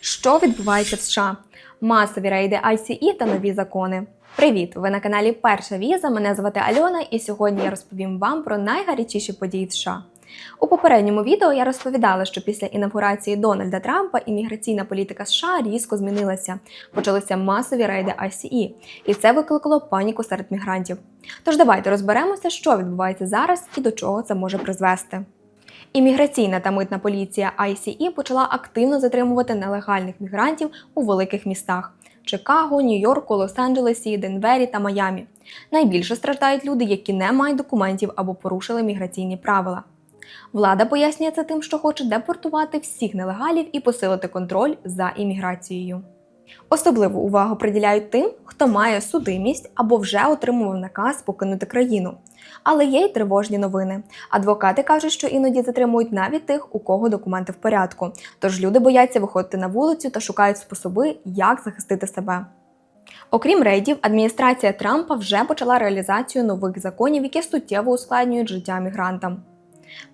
Що відбувається в США? Масові рейди ICE та нові закони. Привіт! Ви на каналі Перша Віза. Мене звати Альона, і сьогодні я розповім вам про найгарячіші події в США. У попередньому відео я розповідала, що після інавгурації Дональда Трампа імміграційна політика США різко змінилася. Почалися масові рейди ICE, і це викликало паніку серед мігрантів. Тож давайте розберемося, що відбувається зараз і до чого це може призвести. Імміграційна та митна поліція ICE почала активно затримувати нелегальних мігрантів у великих містах Чикаго, Нью-Йорку, Лос-Анджелесі, Денвері та Майамі. Найбільше страждають люди, які не мають документів або порушили міграційні правила. Влада пояснює це тим, що хоче депортувати всіх нелегалів і посилити контроль за імміграцією. Особливу увагу приділяють тим, хто має судимість або вже отримував наказ покинути країну. Але є й тривожні новини. Адвокати кажуть, що іноді затримують навіть тих, у кого документи в порядку. Тож люди бояться виходити на вулицю та шукають способи, як захистити себе. Окрім рейдів, адміністрація Трампа вже почала реалізацію нових законів, які суттєво ускладнюють життя мігрантам.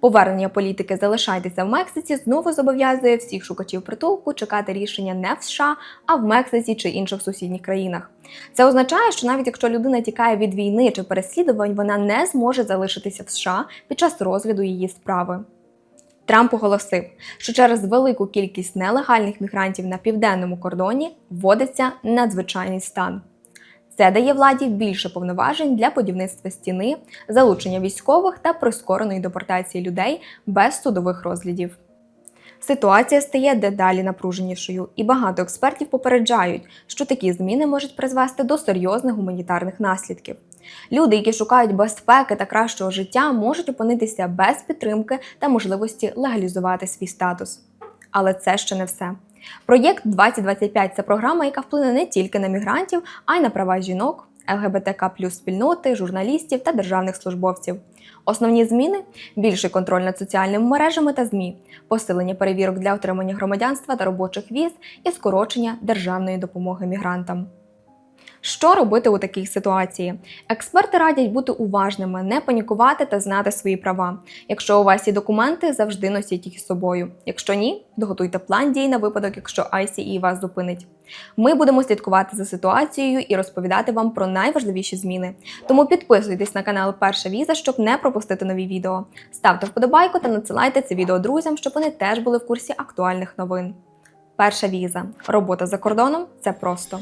Повернення політики залишайтеся в Мексиці знову зобов'язує всіх шукачів притулку чекати рішення не в США, а в Мексиці чи інших сусідніх країнах. Це означає, що навіть якщо людина тікає від війни чи переслідувань, вона не зможе залишитися в США під час розгляду її справи. Трамп оголосив, що через велику кількість нелегальних мігрантів на південному кордоні вводиться надзвичайний стан. Це дає владі більше повноважень для будівництва стіни, залучення військових та прискореної депортації людей без судових розглядів. Ситуація стає дедалі напруженішою, і багато експертів попереджають, що такі зміни можуть призвести до серйозних гуманітарних наслідків. Люди, які шукають безпеки та кращого життя, можуть опинитися без підтримки та можливості легалізувати свій статус. Але це ще не все. Проєкт 2025 це програма, яка вплине не тільки на мігрантів, а й на права жінок, ЛГБТК спільноти, журналістів та державних службовців. Основні зміни більший контроль над соціальними мережами та ЗМІ, посилення перевірок для отримання громадянства та робочих віз і скорочення державної допомоги мігрантам. Що робити у такій ситуації? Експерти радять бути уважними, не панікувати та знати свої права. Якщо у вас є документи, завжди носіть їх з собою. Якщо ні, доготуйте план дій на випадок, якщо ICE вас зупинить. Ми будемо слідкувати за ситуацією і розповідати вам про найважливіші зміни. Тому підписуйтесь на канал Перша Віза, щоб не пропустити нові відео. Ставте вподобайку та надсилайте це відео друзям, щоб вони теж були в курсі актуальних новин. Перша віза. Робота за кордоном це просто.